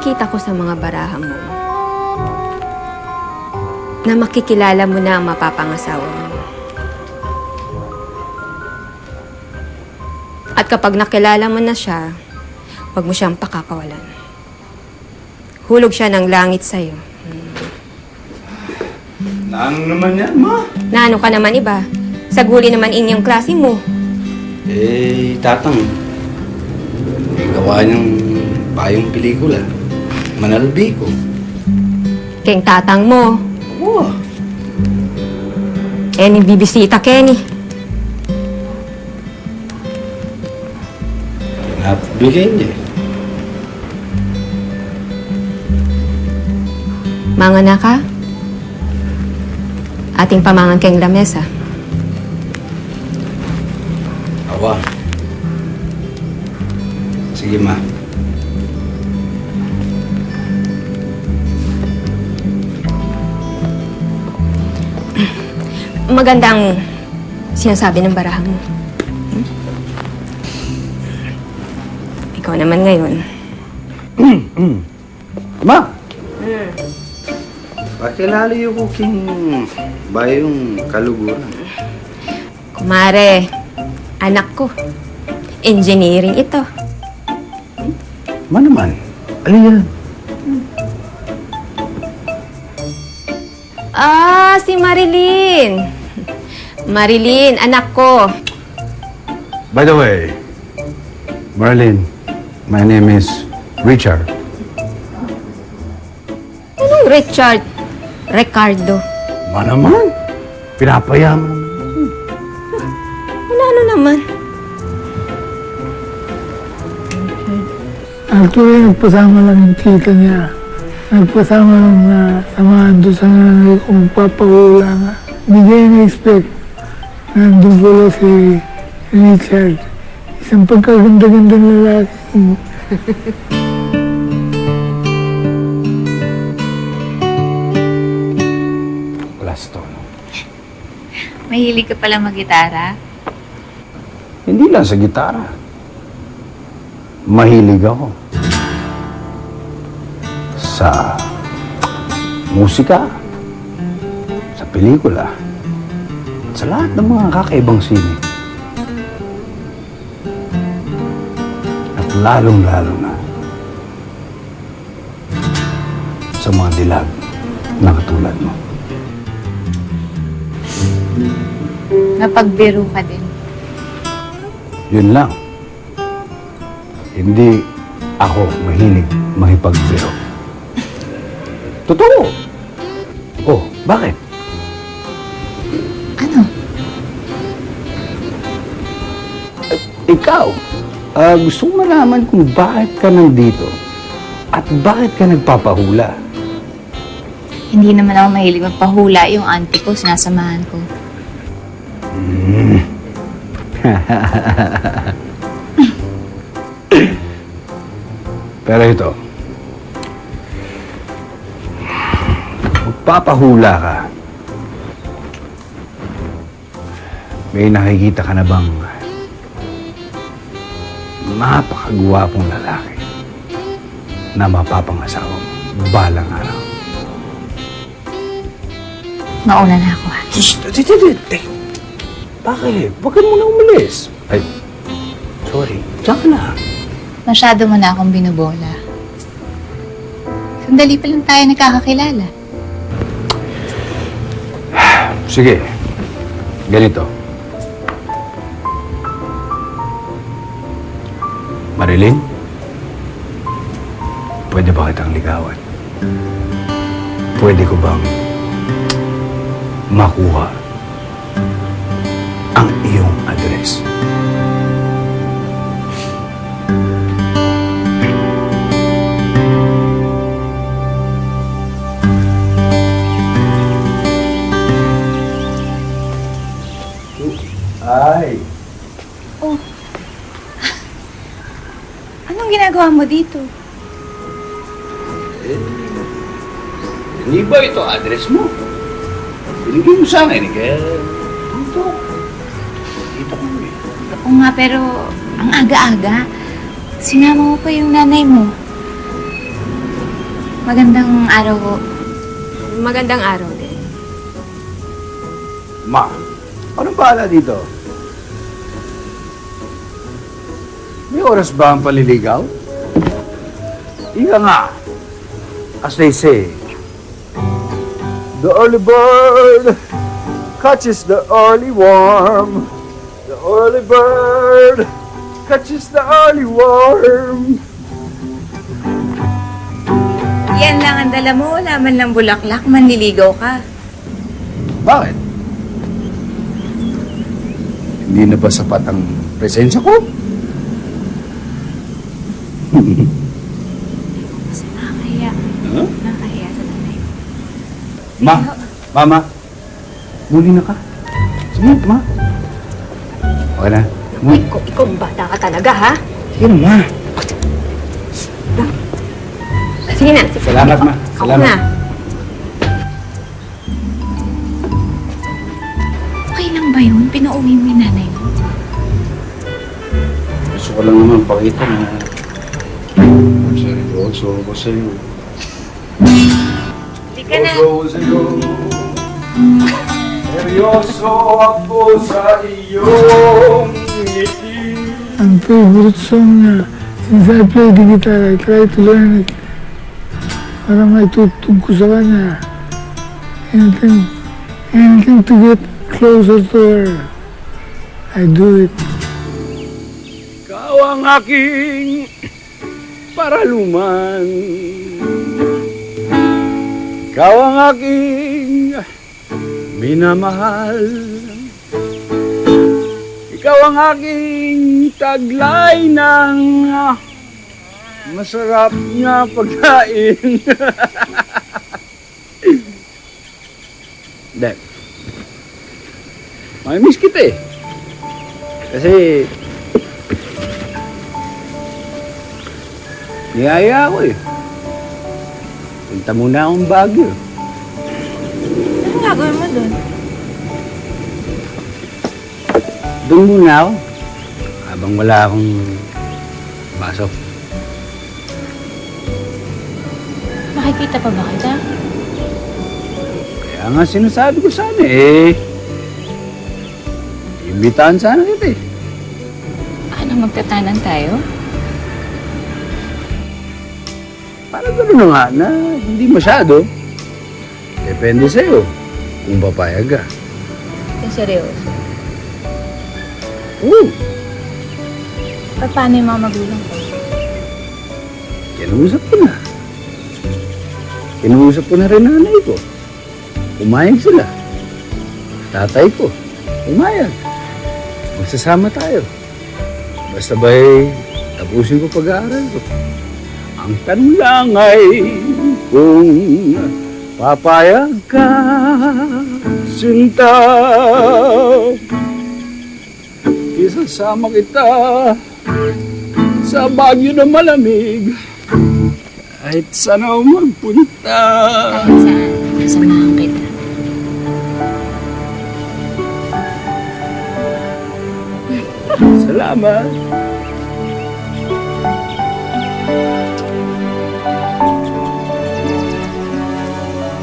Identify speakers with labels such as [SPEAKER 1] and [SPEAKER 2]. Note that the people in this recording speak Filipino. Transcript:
[SPEAKER 1] nakikita ko sa mga baraha mo na makikilala mo na ang mapapangasawa mo. At kapag nakilala mo na siya, huwag mo siyang pakakawalan. Hulog siya ng langit sa'yo.
[SPEAKER 2] Naano naman yan, ma?
[SPEAKER 1] Na ano ka naman iba? Saguli naman inyong klase mo.
[SPEAKER 2] Eh, tatang. Gawa niyang payong pelikula. Manalbi ko.
[SPEAKER 1] Keng tatang mo.
[SPEAKER 2] Oo.
[SPEAKER 1] Eh, ni bibisita Kenny.
[SPEAKER 2] Napibigay niya.
[SPEAKER 1] Mga na ka? Ating pamangan keng lamesa.
[SPEAKER 2] Awa. Sige, ma.
[SPEAKER 1] Magandang sinasabi ng baraha mo. Hmm? Ikaw naman ngayon.
[SPEAKER 2] Ma! Pakilala yung kuking bayong kaluguran.
[SPEAKER 1] Kumare, anak ko. Engineering ito.
[SPEAKER 2] Ma naman. Ano yan?
[SPEAKER 1] Ah, si Marilyn. Marilyn, anak ko.
[SPEAKER 2] By the way, Marlene, my name is Richard.
[SPEAKER 1] Anong Richard? Ricardo.
[SPEAKER 2] Ma naman. Pinapayaman naman.
[SPEAKER 1] Ano, ano naman?
[SPEAKER 3] Actually, nagpasama lang yung tita niya. Nagpasama lang na samahan doon sa nanay kong papahula nga. Hindi niya in-expect nandun pala si Richard. Isang pagkaganda-ganda ng lalaki.
[SPEAKER 2] Last tono.
[SPEAKER 4] Mahilig ka pala mag-gitara?
[SPEAKER 2] Hindi lang sa gitara. Mahilig ako. Sa musika, sa pelikula, sa lahat ng mga kakaibang sine. At lalong-lalo na sa mga dilag na katulad mo.
[SPEAKER 4] Napagbiro ka din.
[SPEAKER 2] Yun lang. Hindi ako mahilig makipagbiro. Totoo. Oh, bakit? Ikaw, ah, gusto ko malaman kung bakit ka nandito at bakit ka nagpapahula.
[SPEAKER 4] Hindi naman ako mahilig magpahula yung auntie ko, sinasamahan ko.
[SPEAKER 2] Pero ito, magpapahula ka. May nakikita ka na bang napakagwapong lalaki na mapapangasawa mo balang araw?
[SPEAKER 4] Mauna na ako ha.
[SPEAKER 2] Shh! Di, di, di, di. Bakit? Huwag ka muna umalis. Ay, sorry. Diyan ka na.
[SPEAKER 4] Masyado mo na akong binubola. Sandali pa lang tayo nagkakakilala.
[SPEAKER 2] Sige. Ganito. Marilyn? Pwede ba kitang ligawan? Pwede ko bang makuha ang iyong address? Ay,
[SPEAKER 4] Anong ginagawa mo dito?
[SPEAKER 2] hindi ba ito address mo? Binigay mo sa akin eh, kaya dito. Dito ko eh.
[SPEAKER 4] Oo nga, pero ang aga-aga. Sinama mo pa yung nanay mo. Magandang araw po.
[SPEAKER 1] Magandang araw din.
[SPEAKER 2] Ma, anong bahala dito? May oras ba ang paliligaw? Ika nga. As they say, The early bird catches the early worm. The early bird catches the early worm.
[SPEAKER 4] Yan lang ang dala mo. Wala man lang bulaklak. Manliligaw ka.
[SPEAKER 2] Bakit? Hindi na ba sapat ang presensya ko?
[SPEAKER 4] Nakakahiya.
[SPEAKER 2] Huh?
[SPEAKER 4] Nakakahiya sa nanay mo.
[SPEAKER 2] Ma, mama, muli na ka. Sige, ma. Okay na. Ma.
[SPEAKER 1] Ikaw, ikaw bata ka talaga, ha?
[SPEAKER 2] Sige na, ma.
[SPEAKER 1] Sige na. Sige.
[SPEAKER 2] Salamat, ma.
[SPEAKER 1] Ako
[SPEAKER 2] Salamat.
[SPEAKER 1] na.
[SPEAKER 4] Okay lang ba yun? Pinauwi mo yung nanay mo.
[SPEAKER 2] Gusto ko lang naman pakita na seryoso ako sa'yo.
[SPEAKER 4] Hindi ka na.
[SPEAKER 2] Seryoso sa'yo. Seryoso ako sa iyong ngiti.
[SPEAKER 3] Ang favorite song niya, since I play the guitar, I try to learn it. Para may tutug ko sa kanya. Anything, anything to get closer to her. I do it.
[SPEAKER 2] Ikaw ang aking paraluman. Ikaw ang aking minamahal. Ikaw ang aking taglay ng masarap na pagkain. Dek, may miss kita eh. Kasi Niyaya ako eh. Punta muna akong Baguio.
[SPEAKER 4] Anong gagawin mo doon?
[SPEAKER 2] Doon muna ako. Habang wala akong pasok.
[SPEAKER 4] Makikita pa ba kita?
[SPEAKER 2] Kaya nga sinasabi ko sana eh. Imbitahan sana kita eh.
[SPEAKER 4] Ano, magtatanan tayo?
[SPEAKER 2] Parang gano'n na nga na hindi masyado. Depende sa'yo kung papayag ka.
[SPEAKER 4] Yung seryoso.
[SPEAKER 2] Oo,
[SPEAKER 4] Pa- Paano yung mga magulang ko?
[SPEAKER 2] kinausap ko na. Kinausap ko na rin nanay ko. Umayag sila. Tatay ko. Umayag. Magsasama tayo. Basta ba'y tapusin ko pag-aaral ko. Ang tanong lang ay kung papayag ka, sinta. Isasama kita sa bagyo na malamig. Kahit saan ako magpunta.
[SPEAKER 4] Kahit saan, kasamahan kita.
[SPEAKER 2] Salamat.